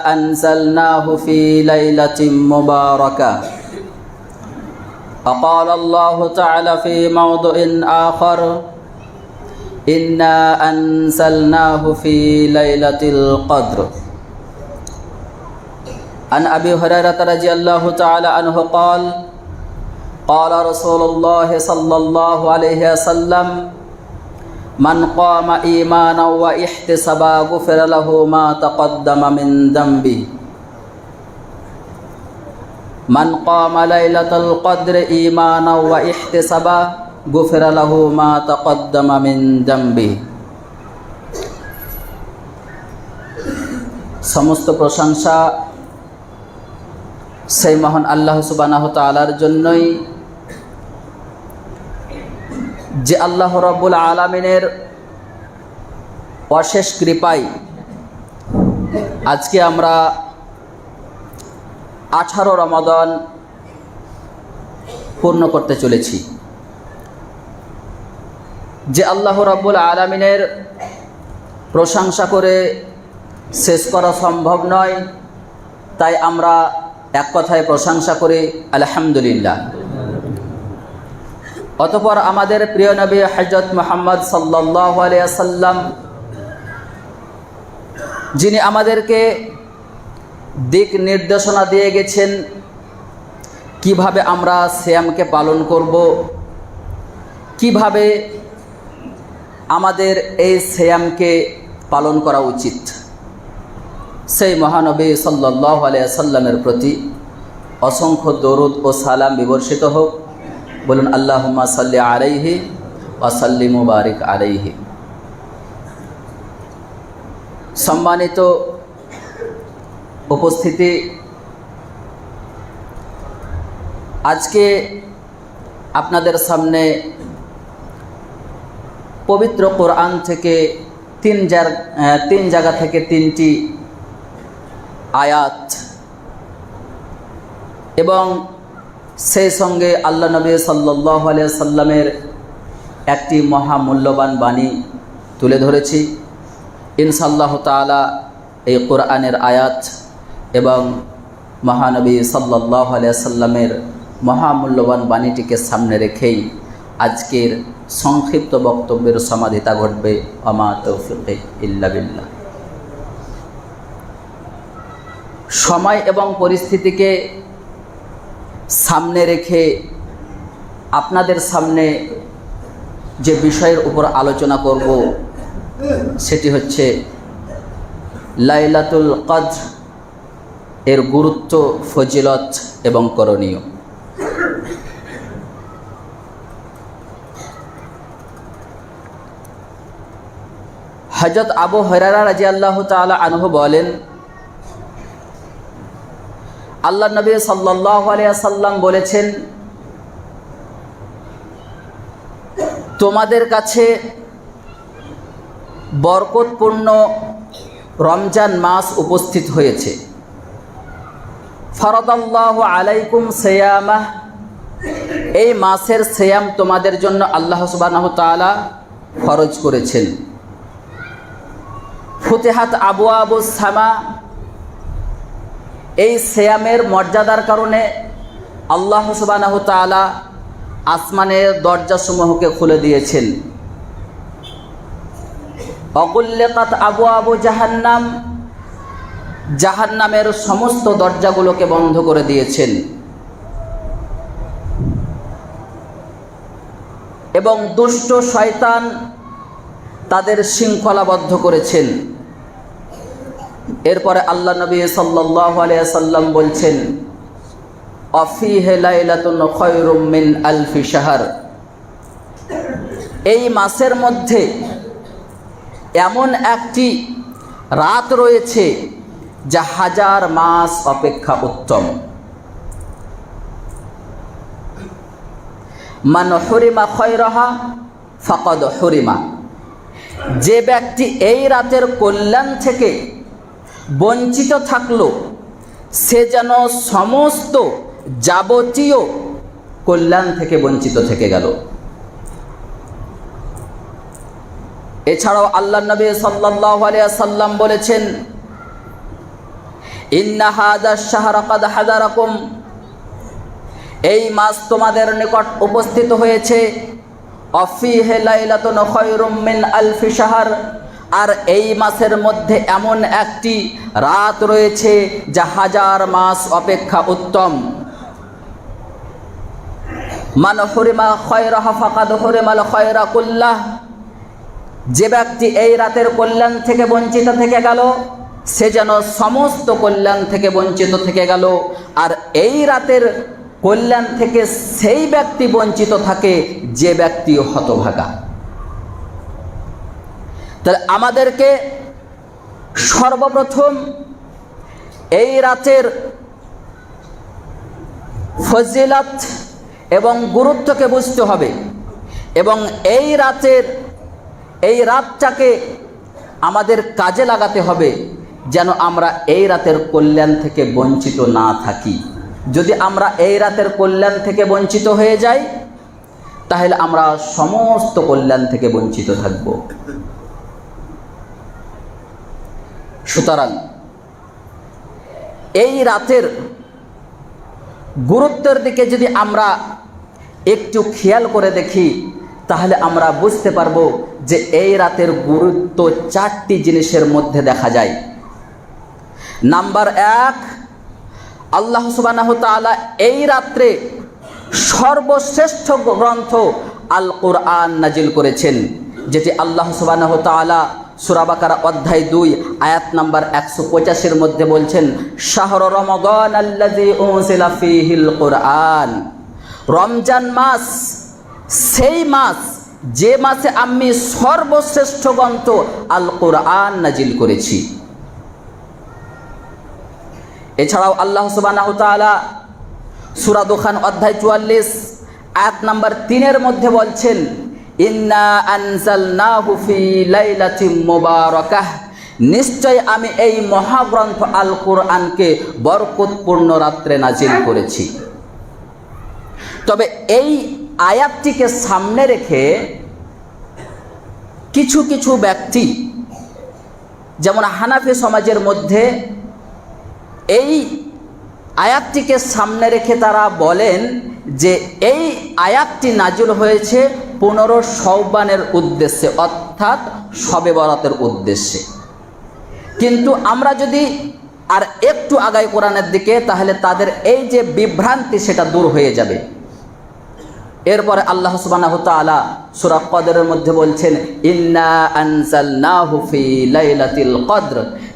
أنزلناه في ليلة مباركة وقال الله تعالى في موضع آخر إنا أنزلناه في ليلة القدر عن أبي هريرة رضي الله تعالى عنه قال قال رسول الله صلى الله عليه وسلم من قام إيمانا واحتسبا غفر له ما تقدم من ذنبه من قام ليلة القدر إيمانا واحتسبا غفر له ما تقدم من ذنبه সমস্ত প্রশংসা সেই মহান আল্লাহ সুবানাহ তালার জন্যই যে আল্লাহ রব্বুল আলমিনের অশেষ কৃপায় আজকে আমরা আঠারো রমাদন পূর্ণ করতে চলেছি। যে আল্লাহ রব্বুল আলমিনের প্রশংসা করে শেষ করা সম্ভব নয়, তাই আমরা এক কথায় প্রশংসা করি, আলহামদুলিল্লাহ। অতপর আমাদের প্রিয় নবী হজরত মোহাম্মদ সাল্লাহ যিনি আমাদেরকে দিক নির্দেশনা দিয়ে গেছেন, কীভাবে আমরা শ্যামকে পালন করব, কীভাবে আমাদের এই শ্যামকে পালন করা উচিত। সেই মহানবী সাল্লাহ আলিয়া সাল্লামের প্রতি অসংখ্য দরুদ ও সালাম বিবর্ষিত হোক। বলুন আল্লাহ সাল্লি আলাইহি ওয়াসাল্লি মুবারিক আলাইহি। সম্মানিত উপস্থিতি, আজকে আপনাদের সামনে পবিত্র কোরআন থেকে তিন জার তিন জায়গা থেকে তিনটি আয়াত এবং সেই সঙ্গে আল্লাহ নবী সাল্লাহ সাল্লামের একটি মহামূল্যবান বাণী তুলে ধরেছি। ইনশাল্লাহ তালা এই কোরআনের আয়াত এবং মহানবী সাল্লাহ সাল্লামের মহামূল্যবান বাণীটিকে সামনে রেখেই আজকের সংক্ষিপ্ত বক্তব্যের সমাধিতা ঘটবে। অমা তৌফিকে ইল্লা বিল্লাহ। সময় এবং পরিস্থিতিকে সামনে রেখে আপনাদের সামনে যে বিষয়ের উপর আলোচনা করব, সেটি হচ্ছে লাইলাতুল কদ্র এর গুরুত্ব, ফজিলত এবং করণীয়। হজরত আবু হরারা রাজি আল্লাহ তালা আনহু বলেন আল্লাহ নবী আলিয়াল্লাম বলেছেন, তোমাদের কাছে বরকতপূর্ণ রমজান মাস উপস্থিত হয়েছে। ফরদাল্লাহ আলাইকুম সেয়ামাহ এই মাসের সেয়াম তোমাদের জন্য আল্লাহ সুবাহ তালা ফরজ করেছেন। ফুতেহাত আবু আবু সামা এই সেয়ামের মর্যাদার কারণে আল্লাহ সুবাহ তালা আসমানের দরজাসমূহকে খুলে দিয়েছেন। অকুল্লেকাত আবু আবু জাহান্নাম, জাহান্নামের সমস্ত দরজাগুলোকে বন্ধ করে দিয়েছেন। এবং দুষ্ট শয়তান তাদের শৃঙ্খলাবদ্ধ করেছেন। এরপরে আল্লাহ নবী সাল্লাহ আলিয়াল্লাম বলছেন অফি হেলাইলাতুন আলফি শাহার। এই মাসের মধ্যে এমন একটি রাত রয়েছে যা হাজার মাস অপেক্ষা উত্তম। মান হরিমা খয়রহা ফকদ হরিমা। যে ব্যক্তি এই রাতের কল্যাণ থেকে বঞ্চিত থাকল, সে যেন সমস্ত যাবতীয় কল্যাণ থেকে বঞ্চিত থেকে গেল। এছাড়াও আল্লাহ নবী সাল্লাম বলেছেন এই মাস তোমাদের নিকট উপস্থিত হয়েছে, অফিহে লাইলাতুন খয়রুম আলফি আর এই মাসের মধ্যে এমন একটি রাত রয়েছে যা হাজার মাস অপেক্ষা উত্তম। মান হরিমা খয়রাহা ফাকাদ হরিমাল খয়রা কুল্লাহ। যে ব্যক্তি এই রাতের কল্যাণ থেকে বঞ্চিত থেকে গেল, সে যেন সমস্ত কল্যাণ থেকে বঞ্চিত থেকে গেল। আর এই রাতের কল্যাণ থেকে সেই ব্যক্তি বঞ্চিত থাকে যে ব্যক্তি হতভাগা। আমাদেরকে সর্বপ্রথম এই রাতের ফজিলত এবং গুরুত্বকে বুঝতে হবে এবং এই রাতের, এই রাতটাকে আমাদের কাজে লাগাতে হবে যেন আমরা এই রাতের কল্যাণ থেকে বঞ্চিত না থাকি। যদি আমরা এই রাতের কল্যাণ থেকে বঞ্চিত হয়ে যাই, তাহলে আমরা সমস্ত কল্যাণ থেকে বঞ্চিত থাকব। সুতরাং এই রাতের গুরুত্বের দিকে যদি আমরা একটু খেয়াল করে দেখি, তাহলে আমরা বুঝতে পারব যে এই রাতের গুরুত্ব চারটি জিনিসের মধ্যে দেখা যায়। নাম্বার এক, আল্লাহ সুবাহ তালা এই রাত্রে সর্বশ্রেষ্ঠ গ্রন্থ আল কোরআন নাজিল করেছেন, যেটি আল্লাহ সুবাহ তালা সুরাবাকার অধ্যায় দুই, আয়াত নাম্বার একশো পঁচাশির মধ্যে বলছেন, শাহর রমগান আল্লাহিল কোরআন। রমজান মাস, সেই মাস, যে মাসে আমি সর্বশ্রেষ্ঠ গ্রন্থ আল কোরআন নাজিল করেছি। এছাড়াও আল্লাহ সুবাহ তালা সুরা দোখান অধ্যায় চুয়াল্লিশ, আয়াত নাম্বার তিনের মধ্যে বলছেন ইন্না নিশ্চয় আমি এই মহাগ্রন্থ আল কোরআনকে বরকতপূর্ণ রাত্রে নাজিল করেছি। তবে এই আয়াতটিকে সামনে রেখে কিছু কিছু ব্যক্তি, যেমন হানাফি সমাজের মধ্যে এই আয়াতটিকে সামনে রেখে তারা বলেন যে এই আয়াতটি নাজুল হয়েছে পনেরো সৌবানের উদ্দেশ্যে, অর্থাৎ শবে বরাতের উদ্দেশ্যে। কিন্তু আমরা যদি আর একটু আগাই কোরআনের দিকে, তাহলে তাদের এই যে বিভ্রান্তি সেটা দূর হয়ে যাবে। এরপরে আল্লাহ সুবহানাহু তাআলা সূরা কদরের মধ্যে বলছেন, ইন্না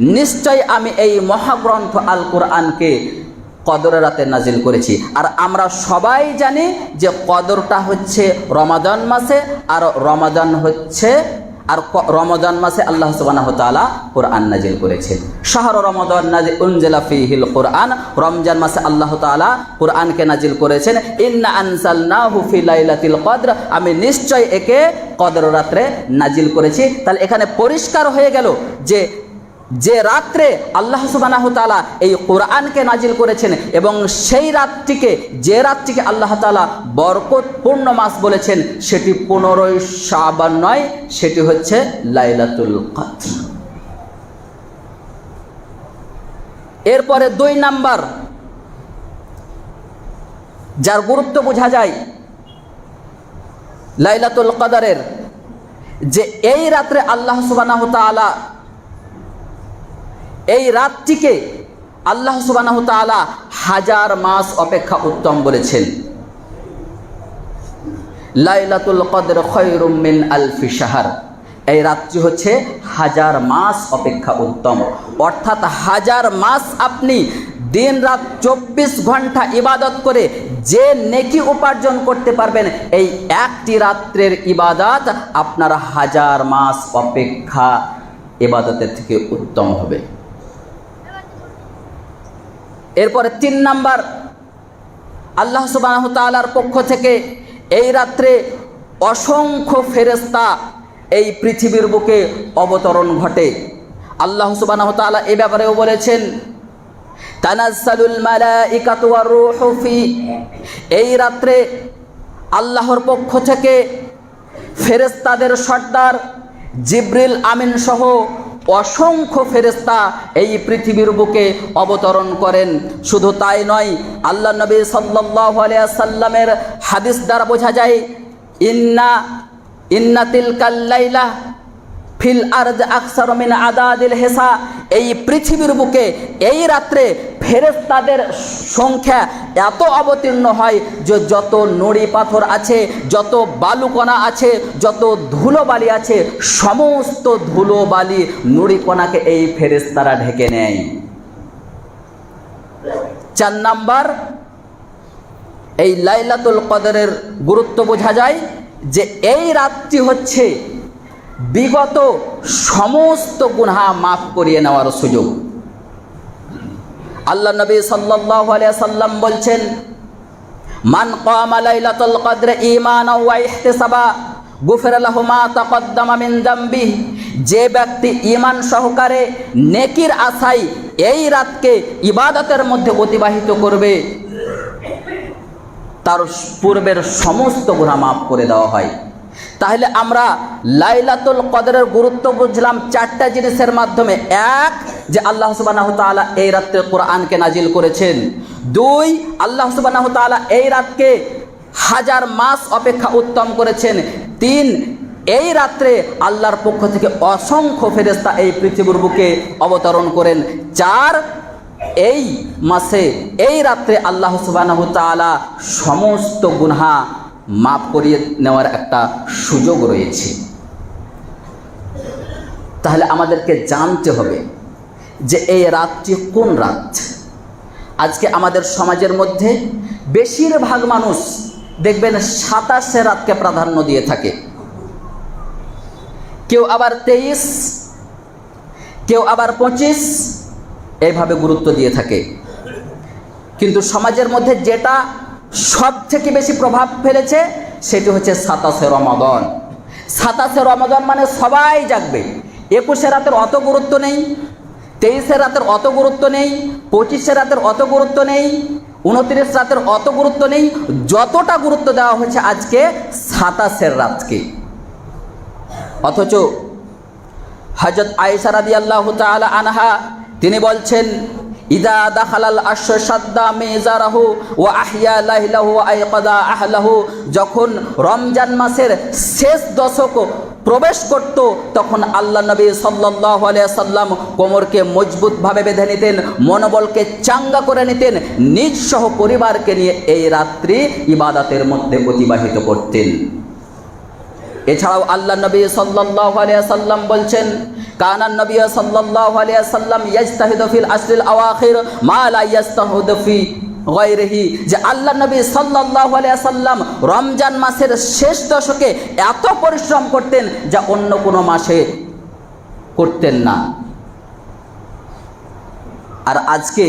নিশ্চয় আমি এই মহাগ্রন্থ আল কোরআনকে কদরের রাতে নাজিল করেছি। আর আমরা সবাই জানি যে কদরটা হচ্ছে রমাদান মাসে আর রমাদান হচ্ছে আর রমজান মাসে আল্লাহ তাআলা কোরআন নাজিল করেছেন। শাহর নাজিল উনজিলা ফিহিল কোরআন। রমজান মাসে আল্লাহ তাআলা কোরআনকে নাজিল করেছেন। ইন্না আনজালনাহু ফি লাইলাতিল কদর। আমি নিশ্চয় একে কদর রাত্রে নাজিল করেছি। তাহলে এখানে পরিষ্কার হয়ে গেল যে যে রাত্রে আল্লাহ সুবানাহ তালা এই কোরআনকে নাজিল করেছেন এবং সেই রাতটিকে, যে রাতটিকে আল্লাহ তালা বরকতপূর্ণ মাস বলেছেন, সেটি পনেরোই সাবান নয়, সেটি হচ্ছে লাইলাতুল কদর। এরপরে দুই নাম্বার, যার গুরুত্ব বোঝা যায় লাইলাতুল কাদারের, যে এই রাত্রে আল্লাহ সুবানাহ এই রাতটিকে আল্লাহ সুবানাহ তালা হাজার মাস অপেক্ষা উত্তম বলেছেন। লাইলাতুল কদর খয়রুম মিন আলফি শাহার। এই রাত্রি হচ্ছে হাজার মাস অপেক্ষা উত্তম। অর্থাৎ হাজার মাস আপনি দিন রাত চব্বিশ ঘণ্টা ইবাদত করে যে নেকি উপার্জন করতে পারবেন, এই একটি রাত্রের ইবাদত আপনার হাজার মাস অপেক্ষা ইবাদতের থেকে উত্তম হবে। এরপরে তিন নাম্বার, আল্লাহ সুবাহ তালার পক্ষ থেকে এই রাত্রে অসংখ্য ফেরেস্তা এই পৃথিবীর বুকে অবতরণ ঘটে। আল্লাহ সুবাহ তালা এ ব্যাপারেও বলেছেন এই রাত্রে আল্লাহর পক্ষ থেকে ফেরেস্তাদের সর্দার জিব্রিল আমিন সহ অসংখ্য ফেরেস্তা এই পৃথিবীর বুকে অবতরণ করেন। শুধু তাই নয়, আল্লাহ নবী সাল্লাহ আলাইহি সাল্লামের হাদিস দ্বারা বোঝা যায়, ইন্না ইন্না তিলকাল লাইলা ফিল আরজ আকসার মিন আদাদিল হেসা। এই পৃথিবীর বুকে এই রাত্রে ফেরেস্তাদের সংখ্যা এত অবতীর্ণ হয় যে যত নড়ি পাথর আছে, যত বালুকণা আছে, যত ধুলোবালি আছে, সমস্ত ধুলোবালি নুড়িকণাকে এই ফেরেস্তারা ঢেকে নেয়। চার নাম্বার, এই লাইলাতুল কদরের গুরুত্ব বোঝা যায় যে এই রাতটি হচ্ছে বিগত সমস্ত গুনহা মাফ করিয়ে নেওয়ার সুযোগ। আল্লাহ নবী আলাইহি সাল্লাম বলছেন, মান কামা লাইলাতুল কদর ঈমানাও ওয়া ইহতিসাবা, গুফিরা লাহু মা তাকদ্দামা মিন যে ব্যক্তি ঈমান সহকারে নেকির আশায় এই রাতকে ইবাদতের মধ্যে অতিবাহিত করবে, তার পূর্বের সমস্ত গুনাহ মাফ করে দেওয়া হয়। তাহলে আমরা লাইলাতুল কদরের গুরুত্ব বুঝলাম চারটা জিনিসের মাধ্যমে। এক, যে আল্লাহ সুবাহ এই রাত্রে কোরআনকে নাজিল করেছেন। দুই, আল্লাহ সুবাহ এই রাতকে হাজার মাস অপেক্ষা উত্তম করেছেন। তিন, এই রাত্রে আল্লাহর পক্ষ থেকে অসংখ্য ফেরেস্তা এই পৃথিবীর বুকে অবতরণ করেন। চার, এই মাসে, এই রাত্রে আল্লাহ সুবাহ সমস্ত গুনহা মাফ করিয়ে নেওয়ার একটা সুযোগ রয়েছে। তাহলে আমাদেরকে জানতে হবে যে এই রাতটি কোন রাত? আজকে আমাদের সমাজের মধ্যে বেশিরভাগ মানুষ দেখবেন সাতাশে রাতকে প্রাধান্য দিয়ে থাকে। কেউ আবার তেইশ, কেউ আবার পঁচিশ, এইভাবে গুরুত্ব দিয়ে থাকে। কিন্তু সমাজের মধ্যে যেটা সব থেকে বেশি প্রভাব ফেলেছে সেটি হচ্ছে সাতাশে রমাদন। সাতাশে রমাদন মানে সবাই জাগবে। একুশে রাতের অত গুরুত্ব নেই, তেইশে রাতের অত গুরুত্ব নেই, পঁচিশে রাতের অত গুরুত্ব নেই, উনত্রিশ রাতের অত গুরুত্ব নেই, যতটা গুরুত্ব দেওয়া হয়েছে আজকে সাতাশের রাতকে। অথচ হজরত আয়েশা রাদিয়াল্লাহু তাআলা আনহা তিনি বলছেন ইদা দাখালাল আশ্ব সাদ্দা মেজারাহু ও আহিয়া লাহিলাহু আইকাদা আহলাহু। যখন রমজান মাসের শেষ দশক প্রবেশ করত, তখন আল্লাহ নবী আলাইহি সাল্লাম কোমরকে মজবুতভাবে বেঁধে নিতেন, মনোবলকে চাঙ্গা করে নিতেন, নিজ সহ পরিবারকে নিয়ে এই রাত্রি ইবাদাতের মধ্যে অতিবাহিত করতেন। এছাড়াও আল্লাহ নবী সাল্লাল্লাহু আলাইহি সাল্লাম বলছেন কানান নবী সাল্লাল্লাহু আলাইহি সাল্লাম ইয়াজতাহিদু ফিল আওয়াখির মা লা ইয়াজতাহিদু ফি গায়রিহি। যে আল্লাহ নবী সাল্লাল্লাহু আলাইহি সাল্লাম রমজান মাসের শেষ দশকে এত পরিশ্রম করতেন যা অন্য কোনো মাসে করতেন না। আর আজকে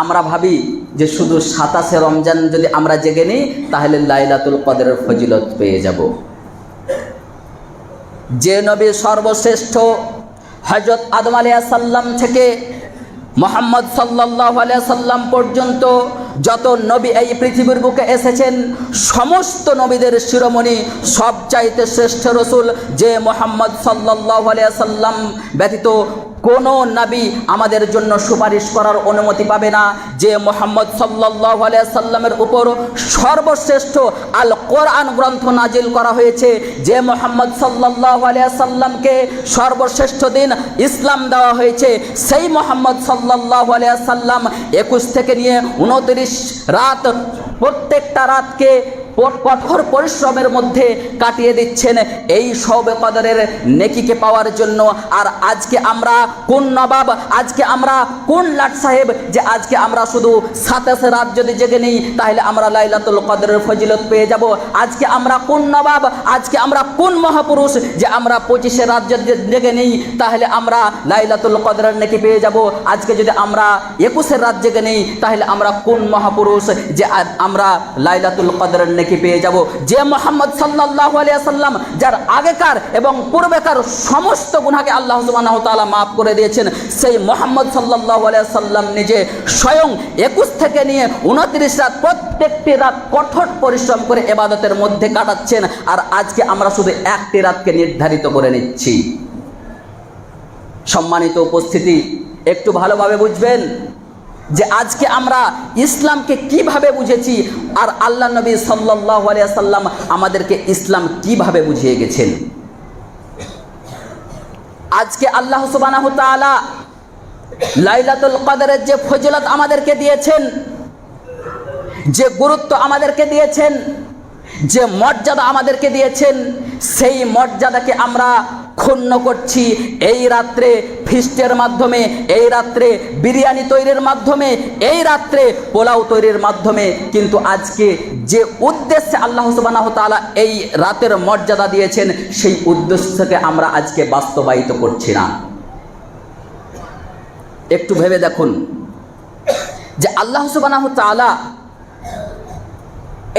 আমরা ভাবি যে শুধু সাতাশে রমজান যদি আমরা জেগে নিই, তাহলে লাইলাতুল কদরের ফজিলত পেয়ে যাব। যে নবী সর্বশ্রেষ্ঠ হজরত আদম আলিয়া সাল্লাম থেকে মোহাম্মদ সাল্লাহ আলিয়া সাল্লাম পর্যন্ত যত নবী এই পৃথিবীর বুকে এসেছেন, সমস্ত নবীদের শিরোমণি সবচাইতে শ্রেষ্ঠ রসুল যে মোহাম্মদ সাল্লাহ আলিয়া সাল্লাম ব্যতীত কোনো নাবী আমাদের জন্য সুপারিশ করার অনুমতি পাবে না। যে মোহাম্মদ সাল্লাহ উপর সর্বশ্রেষ্ঠ আল কোরআন গ্রন্থ নাজিল করা হয়েছে, যে মোহাম্মদ সাল্লাহ সাল্লামকে সর্বশ্রেষ্ঠ দিন ইসলাম দেওয়া হয়েছে, সেই মোহাম্মদ সাল্লাহ সাল্লাম একুশ থেকে নিয়ে উনত্রিশ রাত প্রত্যেকটা রাতকে কঠোর পরিশ্রমের মধ্যে কাটিয়ে দিচ্ছেন এই সবে কদরের নেকিকে পাওয়ার জন্য। আর আজকে আমরা কোন নবাব, আজকে আমরা কোন লাট সাহেব যে আজকে আমরা শুধু সাতাশে রাত যদি জেগে নিই, তাহলে আমরা লাইলাতুল কদরের ফজিলত পেয়ে যাব। আজকে আমরা কোন নবাব, আজকে আমরা কোন মহাপুরুষ যে আমরা পঁচিশে রাত যদি জেগে নিই, তাহলে আমরা লাইলাতুল কদরের নেকি পেয়ে যাব। আজকে যদি আমরা একুশের রাত জেগে নিই, তাহলে আমরা কোন মহাপুরুষ যে আমরা লাইলাতুল কদরের নেকি পেয়ে যাব। যে মোহাম্মদ সাল্লাল্লাহু আলাইহি সাল্লাম যার আগেকার এবং পূর্বেকার সমস্ত গুনাহকে আল্লাহ সুবহানাহু ওয়া মাফ করে দিয়েছেন, সেই মোহাম্মদ সাল্লাল্লাহু আলাইহি সাল্লাম নিজে স্বয়ং একুশ থেকে নিয়ে উনত্রিশ রাত প্রত্যেকটি রাত কঠোর পরিশ্রম করে এবাদতের মধ্যে কাটাচ্ছেন, আর আজকে আমরা শুধু একটি রাতকে নির্ধারিত করে নিচ্ছি। সম্মানিত উপস্থিতি, একটু ভালোভাবে বুঝবেন? যে আজকে আমরা ইসলামকে কীভাবে বুঝেছি আর আল্লাহ নবী সাল্লাহ সাল্লাম আমাদেরকে ইসলাম কীভাবে বুঝিয়ে গেছেন? আজকে আল্লাহ সুবানাহ তাআলা লাইলাতুল কদরের যে ফজিলত আমাদেরকে দিয়েছেন, যে গুরুত্ব আমাদেরকে দিয়েছেন, যে মর্যাদা আমাদেরকে দিয়েছেন, সেই মর্যাদাকে আমরা ক্ষুণ্ণ করছি। এই রাত্রে ফিস্টের মাধ্যমে, এই রাত্রে বিরিয়ানি তৈরির মাধ্যমে, এই রাত্রে পোলাও তৈরির মাধ্যমে। কিন্তু আজকে যে উদ্দেশ্যে আল্লাহ সুবাহ তাআলা এই রাতের মর্যাদা দিয়েছেন, সেই উদ্দেশ্যকে আমরা আজকে বাস্তবায়িত করছি না। একটু ভেবে দেখুন যে আল্লাহ সুবাহ তাআলা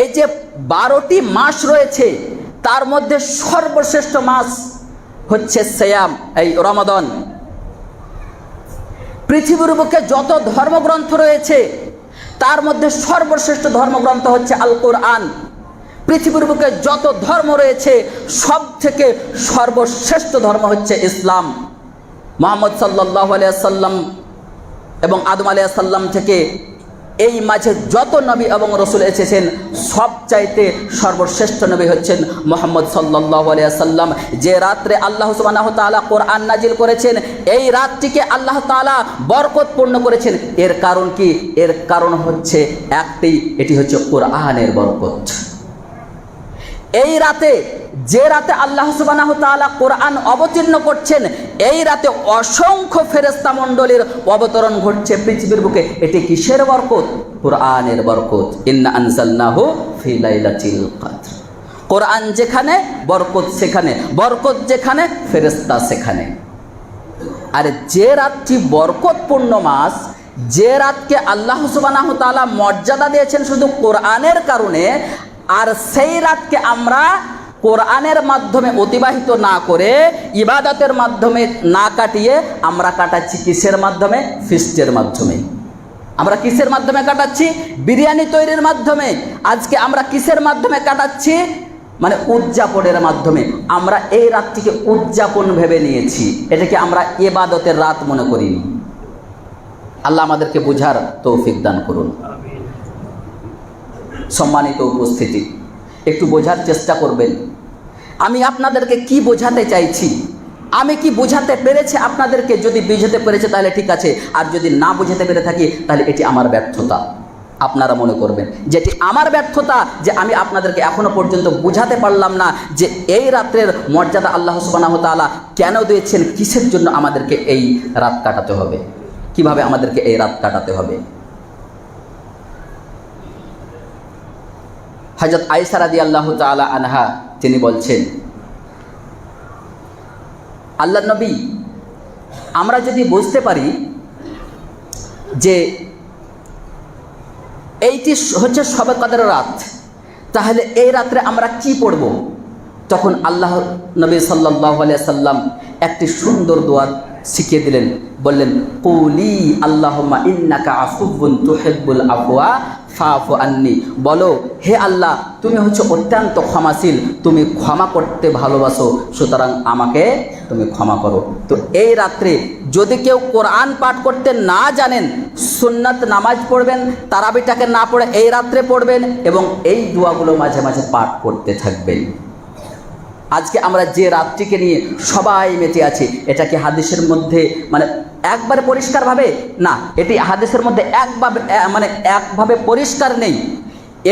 এই যে বারোটি মাস রয়েছে, তার মধ্যে সর্বশ্রেষ্ঠ মাস হচ্ছে সেয়াম, এই রমাদন। পৃথিবীর বুকে যত ধর্মগ্রন্থ রয়েছে, তার মধ্যে সর্বশ্রেষ্ঠ ধর্মগ্রন্থ হচ্ছে আল কোরআন পৃথিবীর বুকে যত ধর্ম রয়েছে সব থেকে সর্বশ্রেষ্ঠ ধর্ম হচ্ছে ইসলাম। মোহাম্মদ সাল্লাহ আলিয়াল্লাম এবং আদম আলিয়াল্লাম থেকে এই মাঝে যত নবী এবং রসুল এসেছেন, সবচাইতে সর্বশ্রেষ্ঠ নবী হচ্ছেন মোহাম্মদ সাল্লাহ সাল্লাম যে রাত্রে আল্লাহ সুবাহ তালা কোরআন নাজিল করেছেন, এই রাতটিকে আল্লাহ তালা বরকতপূর্ণ করেছেন। এর কারণ কি? এর কারণ হচ্ছে একটি, এটি হচ্ছে কোরআনের বরকত। এই রাতে, যে রাতে আল্লাহ সুবাহ তাআলা কোরআন অবতীর্ণ করছেন, এই রাতে অসংখ্য ফেরেস্তা মণ্ডলীর অবতরণ ঘটছে পৃথিবীর বুকে। এটি কিসের বরকত? কোরআনের বরকত। কোরআন যেখানে, বরকত সেখানে, বরকত যেখানে ফেরেস্তা সেখানে। আর যে রাতটি বরকতপূর্ণ মাস, যে রাতকে আল্লাহ সুবাহ তাআলা মর্যাদা দিয়েছেন শুধু কোরআনের কারণে আর সেই রাতকে আমরা কোরআনের মাধ্যমে অতিবাহিত না করে ইবাদতের মাধ্যমে না কাটিয়ে আমরা কাটাচ্ছি কিসের মাধ্যমে? ফিস্টের মাধ্যমে। আমরা কিসের মাধ্যমে কাটাচ্ছি? বিরিয়ানি তৈরির মাধ্যমে। আজকে আমরা কিসের মাধ্যমে কাটাচ্ছি? মানে উদযাপনের মাধ্যমে। আমরা এই রাতটিকে উদযাপন ভেবে নিয়েছি। এটাকে আমরা এবাদতের রাত মনে করিনি আল্লাহ আমাদেরকে বুঝার তৌফিক দান করুন। সম্মানিত উপস্থিতি। একটু বোঝার চেষ্টা করবেন। আমি আপনাদেরকে কি বোঝাতে চাইছি? আমি কি বোঝাতে পেরেছি আপনাদেরকে? যদি বুঝাতে পেরেছে তাহলে ঠিক আছে। আর যদি না বুঝাতে পেরে থাকি, তাহলে এটি আমার ব্যর্থতা। আপনারা মনে করবেন যেটি আমার ব্যর্থতা যে আমি আপনাদেরকে এখনও পর্যন্ত বুঝাতে পারলাম না যে এই রাত্রের মর্যাদা আল্লাহ সুবাহ তাআলা কেন দিয়েছেন? কিসের জন্য আমাদেরকে এই রাত কাটাতে হবে? কীভাবে আমাদেরকে এই রাত কাটাতে হবে? হজরত আইসা রাদি আল্লাহ তালা আনহা, তিনি বলছেন আল্লাহ নবী, আমরা যদি বুঝতে পারি যে এইটি হচ্ছে সবে কাদের রাত, তাহলে এই রাত্রে আমরা কি পড়ব? তখন আল্লাহ নবী সাল্লাহ আলিয়া সাল্লাম একটি সুন্দর দোয়ার শিখিয়ে দিলেন, বললেন, কৌলি আল্লাহমা ইন্নাকা আফুবুন তুহেব্বুল আফওয়া ফাফু আন্নি। বলো, হে আল্লাহ, তুমি হচ্ছে অত্যন্ত ক্ষমাশীল, তুমি ক্ষমা করতে ভালোবাসো, সুতরাং আমাকে তুমি ক্ষমা করো। তো এই রাত্রে যদি কেউ কোরআন পাঠ করতে না জানেন, সুন্নাত নামাজ পড়বেন, তারাবিটাকে না পড়ে এই রাত্রে পড়বেন এবং এই দোয়াগুলো মাঝে মাঝে পাঠ করতে থাকবেন। আজকে আমরা যে রাত্রিকে নিয়ে সবাই মেতে আছি, এটা কি হাদিসের মধ্যে মানে একবারে পরিষ্কারভাবে না, এটি হাদিসের মধ্যে একভাবে মানে একভাবে পরিষ্কার নেই।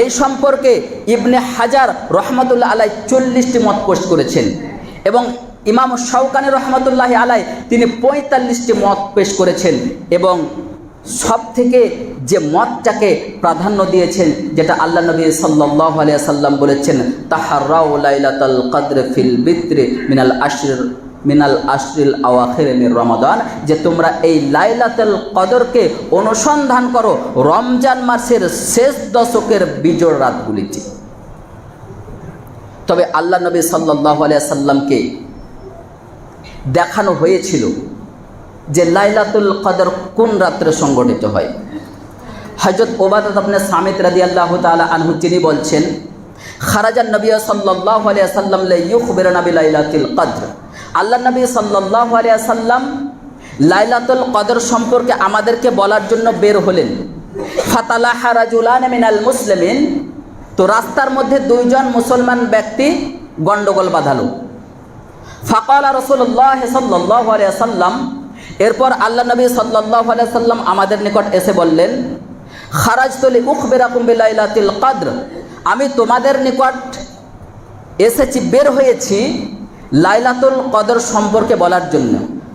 এই সম্পর্কে ইবনে হাজার রহমতুল্লাহ আলাই চল্লিশটি মত পোস্ট করেছেন। এবং ইমাম শৌকানি রহমতুল্লাহ আলাই তিনি পঁয়তাল্লিশটি মত পেশ করেছেন। এবং সব থেকে যে মতটাকে প্রাধান্য দিয়েছেন, যেটা আল্লাহ নবী সাল্লাহ আলিয়া সাল্লাম বলেছেন, তাহারাউ লাইলাতাল কদর ফিল বিত্রে মিনাল আশরির, মিনাল আশরিল আওয়াখির রমাদান যে তোমরা এই লাইলাতুল কদরকে অনুসন্ধান করো রমজান মাসের শেষ দশকের বিজোড় রাতগুলিতে। তবে আল্লাহ নবী সাল্লাহ আলিয়া সাল্লামকে দেখানো হয়েছিল যে লাইলাতুল কদর কোন রাত্রে সংগঠিত হয়? হজরত ওবাদত আপনি সামিত রাদি আল্লাহ তালা আনহু, তিনি বলছেন, খারাজান নবী সাল্লাহ আলিয়া সাল্লাম ইউখবির নবী লাইলাতুল কদর। আল্লাহ নবী সাল্লাহ আলিয়া সাল্লাম লাইলাতুল কদর সম্পর্কে আমাদেরকে বলার জন্য বের হলেন। ফাতালাহা রাজুলান মিনাল মুসলিমিন। তো রাস্তার মধ্যে দুইজন মুসলমান ব্যক্তি গন্ডগোল বাঁধালো। ফাকালা রসুল্লাহ সাল্লাহ সাল্লাম এরপর আল্লাহ নবী সাল্লাহ সাল্লাম আমাদের নিকট এসে বললেন খারাজ তলি উখ বেরাকুম বিলাইলাতিল কাদ্র। আমি তোমাদের নিকট এসেছি, বের হয়েছি লাইলাতুল কদর সম্পর্কে বলার জন্য।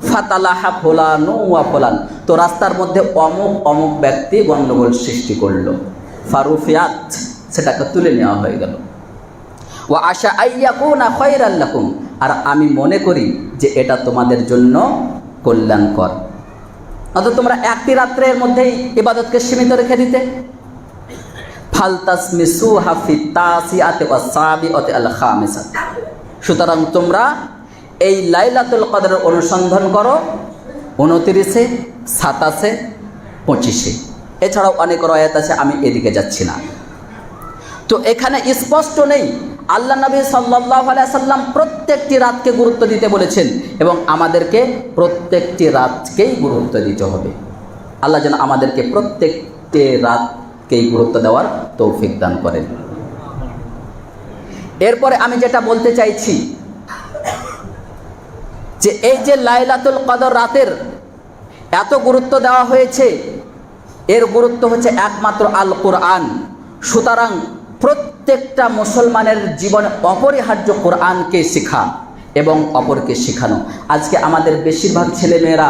ফাতালাহা ফোলানো ওয়া ফোলান। তো রাস্তার মধ্যে অমুক অমুক ব্যক্তি গণ্ডগোল সৃষ্টি করল। ফারুফিয়াত, সেটাকে তুলে নেওয়া হয়ে গেল। ও আশা আইয়াকুনা খয়রাল্লাকুম আর আমি মনে করি যে এটা তোমাদের জন্য কল্যাণকর। অত তোমরা একটি রাত্রের মধ্যেই ইবাদতকে সীমিত রেখে দিতে। ফালতাস মিসু হাফি তাসি সাবি অতে সুতরাং তোমরা এই লাইলাতুল কদরের অনুসন্ধান করো উনতিরিশে, সাতাশে, পঁচিশে। এছাড়াও অনেক রয়াত আছে, আমি এদিকে যাচ্ছি না। তো এখানে স্পষ্ট নেই আল্লাহ নবী সাল্লাহ সাল্লাম প্রত্যেকটি রাতকে গুরুত্ব দিতে বলেছেন এবং আমাদেরকে প্রত্যেকটি রাতকেই গুরুত্ব দিতে হবে। আল্লাহ যেন আমাদেরকে প্রত্যেকটি রাতকেই গুরুত্ব দেওয়ার তৌফিক দান করেন। এরপরে আমি যেটা বলতে চাইছি, যে এই যে লাইলাতুল কদর রাতের এত গুরুত্ব দেওয়া হয়েছে, এর গুরুত্ব হচ্ছে একমাত্র আল কোরআন সুতরাং প্রত্যেকটা মুসলমানের জীবনে অপরিহার্য কোরআনকে শেখা এবং অপরকে শেখানো। আজকে আমাদের বেশিরভাগ ছেলেমেয়েরা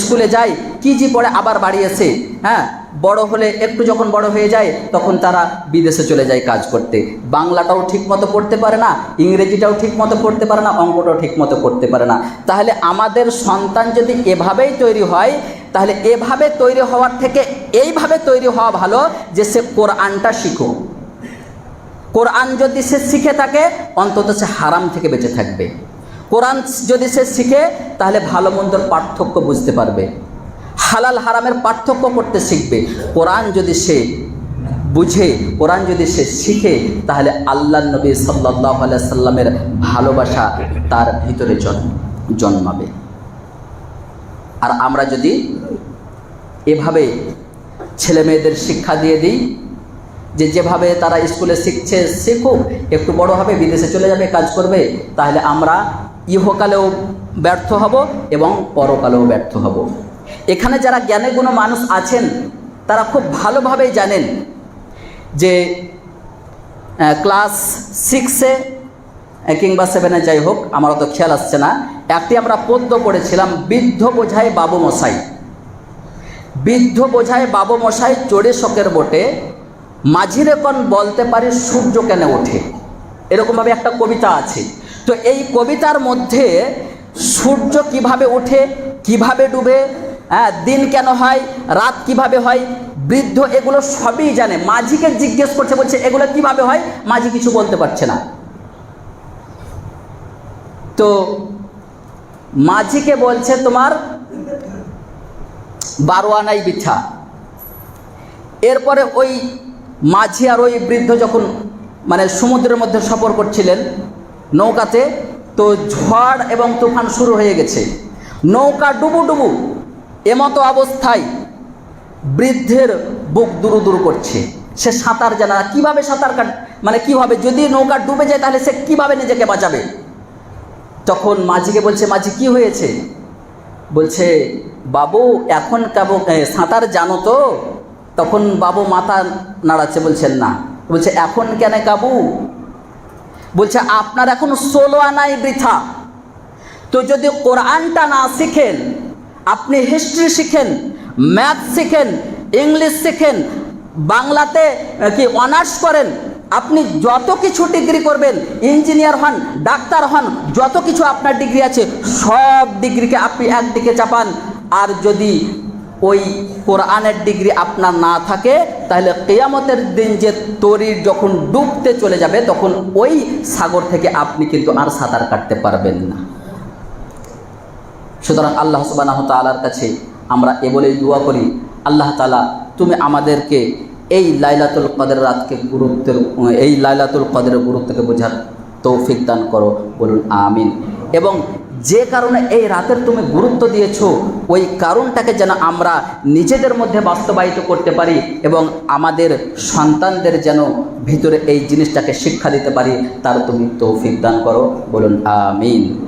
স্কুলে যায়, কি জি পড়ে আবার বাড়ি এসে হ্যাঁ? বড় হলে একটু যখন বড় হয়ে যায়, তখন তারা বিদেশে চলে যায় কাজ করতে। বাংলাটাও ঠিক মতো পড়তে পারে না, ইংরেজিটাও ঠিক মতো পড়তে পারে না, অঙ্কটাও ঠিক মতো করতে পারে না। তাহলে আমাদের সন্তান যদি এভাবেই তৈরি হয়, তাহলে এভাবে তৈরি হওয়ার থেকে এইভাবে তৈরি হওয়া ভালো যে সে কোরআনটা শিখুক। কোরআন যদি সে শিখে থাকে, অন্তত সে হারাম থেকে বেঁচে থাকবে। কোরআন যদি সে শিখে, তাহলে ভালো মন্দর পার্থক্য বুঝতে পারবে। হালাল হারামের পার্থক্য করতে শিখবে। কোরআন যদি সে বুঝে, কোরআন যদি সে শিখে, তাহলে আল্লাহ নবী সাল্লাহ সাল্লামের ভালোবাসা তার ভিতরে জন্ম জন্মাবে। আর আমরা যদি এভাবে ছেলে মেয়েদের শিক্ষা দিয়ে দিই যে যেভাবে তারা স্কুলে শিখছে, শিখুক, একটু বড় হবে, বিদেশে চলে যাবে, কাজ করবে, তাহলে আমরা ইহকালেও ব্যর্থ হব এবং পরকালেও ব্যর্থ হব। এখানে যারা জ্ঞানে গুণ মানুষ আছেন, তারা খুব ভালোভাবেই জানেন যে ক্লাস সিক্সে কিংবা সেভেনে যাই হোক, আমার অত খেয়াল আসছে না। একটি আমরা পদ্য পড়েছিলাম, বৃদ্ধ বোঝায় বাবু মশাই। বৃদ্ধ বোঝায় বাবু মশাই চড়ে শোকের বটে মাঝিরে কন বলতে পারে সূর্য কেন ওঠে? এরকমভাবে একটা কবিতা আছে। তো এই কবিতার মধ্যে সূর্য কীভাবে ওঠে, কীভাবে ডুবে হ্যাঁ দিন কেন হয়, রাত কীভাবে হয়, বৃদ্ধ এগুলো সবই জানে। মাঝিকে জিজ্ঞেস করছে, বলছে, এগুলো কীভাবে হয়? মাঝি কিছু বলতে পারছে না। তো মাঝিকে বলছে তোমার বারোয়ানাই বিছা এরপরে ওই মাঝি আর ওই বৃদ্ধ যখন মানে সমুদ্রের মধ্যে সফর করছিলেন, নৌকাতে, তো ঝড় এবং তুফান শুরু হয়ে গেছে। নৌকা ডুবু ডুবু এমতো অবস্থায় বৃদ্ধের বুক দুরু দুরু করছে। সে সাঁতার জানা কীভাবে সাঁতার কাট মানে কীভাবে? যদি নৌকা ডুবে যায় তাহলে সে কীভাবে নিজেকে বাঁচাবে? তখন মাঝিকে বলছে, মাঝি, কি হয়েছে? বলছে, বাবু, এখন কেব সাঁতার জানো তো? তখন বাবু মাথা নাড়াচ্ছে, বলছেন, না। বলছে, এখন কেন কাবু? বলছে, আপনার এখন ষোলো আনাই বৃথা। তো যদি কোরআনটা না শিখেন, আপনি হিস্ট্রি শিখেন, ম্যাথ শিখেন, ইংলিশ শিখেন, বাংলাতে কি, অনার্স করেন, আপনি যত কিছু ডিগ্রি করবেন, ইঞ্জিনিয়ার হন, ডাক্তার হন, যত কিছু আপনার ডিগ্রি আছে, সব ডিগ্রিকে আপনি একদিকে চাপান। আর যদি ওই কোরআনের ডিগ্রি আপনার না থাকে, তাহলে কেয়ামতের দিন যে তরির যখন ডুবতে চলে যাবে, তখন ওই সাগর থেকে আপনি কিন্তু আর সাঁতার কাটতে পারবেন না। সুতরাং আল্লাহ সুবাহ তালার কাছে আমরা এ বলেই দোয়া করি, আল্লাহ তালা তুমি আমাদেরকে এই লাইলাতুল কদের রাতকে গুরুত্বের, এই লাইলাতুল কদের গুরুত্বকে বোঝার তৌফিক দান করো, বলুন আমিন। এবং যে কারণে এই রাতের তুমি গুরুত্ব দিয়েছ, ওই কারণটাকে যেন আমরা নিজেদের মধ্যে বাস্তবায়িত করতে পারি এবং আমাদের সন্তানদের যেন ভিতরে এই জিনিসটাকে শিক্ষা দিতে পারি, তার তুমি তৌফিক দান করো। বলুন, আমিন।